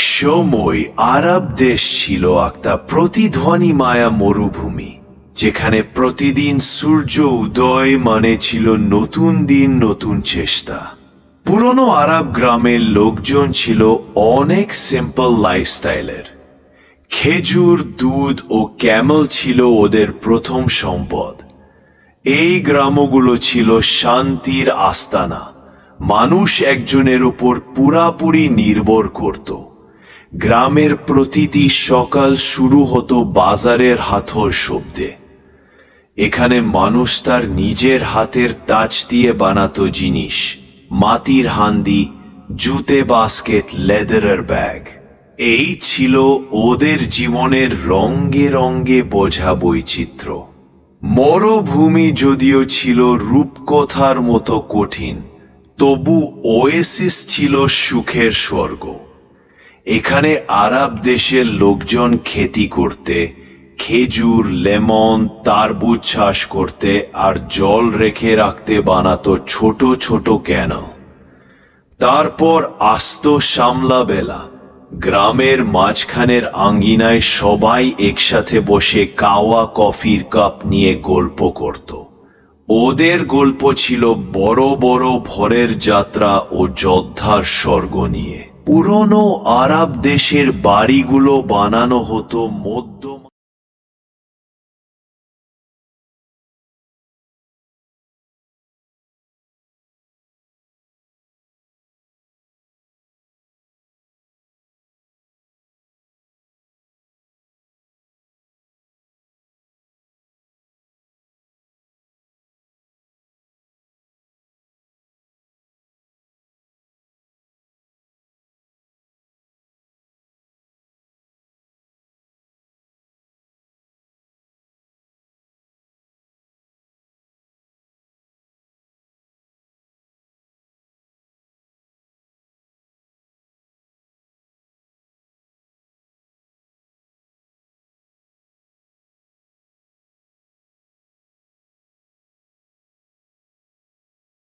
সময় আরব দেশ ছিল একটা প্রতিধ্বনি মায়া মরুভূমি, যেখানে প্রতিদিন সূর্য উদয় মানে ছিল নতুন দিন, নতুন চেষ্টা। পুরনো আরব গ্রামের লোকজন ছিল অনেক সিম্পল লাইফস্টাইলের খেজুর, দুধ ও ক্যামেল ছিল ওদের প্রথম সম্পদ। এই গ্রামগুলো ছিল শান্তির আস্তানা। মানুষ একজনের উপর পুরাপুরি নির্ভর করত। গ্রামের প্রতিটি সকাল শুরু হতো বাজারের হাথর শব্দে। এখানে মানুষ তার নিজের হাতের টাচ দিয়ে বানাতো জিনিস, মাটির হান্দি জুতে বাস্কেট, লেদারের ব্যাগ। এই ছিল ওদের জীবনের রঙ্গে রঙ্গে বোঝা বৈচিত্র্য। মরুভূমি যদিও ছিল রূপকথার মতো কঠিন, তবু ওয়েসিস ছিল সুখের স্বর্গ। এখানে আরব দেশের লোকজন খেতি করতে, খেজুর, লেমন, তারবুজ চাষ করতে আর জল রেখে রাখতে বানাতো ছোট ছোট কেন। তারপর আস্ত সামলা বেলা গ্রামের মাঝখানের আঙ্গিনায় সবাই একসাথে বসে কাওয়া কফির কাপ নিয়ে গল্প করত। ওদের গল্প ছিল বড় বড় ভরের যাত্রা ও যোদ্ধার স্বর্গ নিয়ে। পুরনো আরব দেশের বাড়িগুলো বানানো হতো মধ্য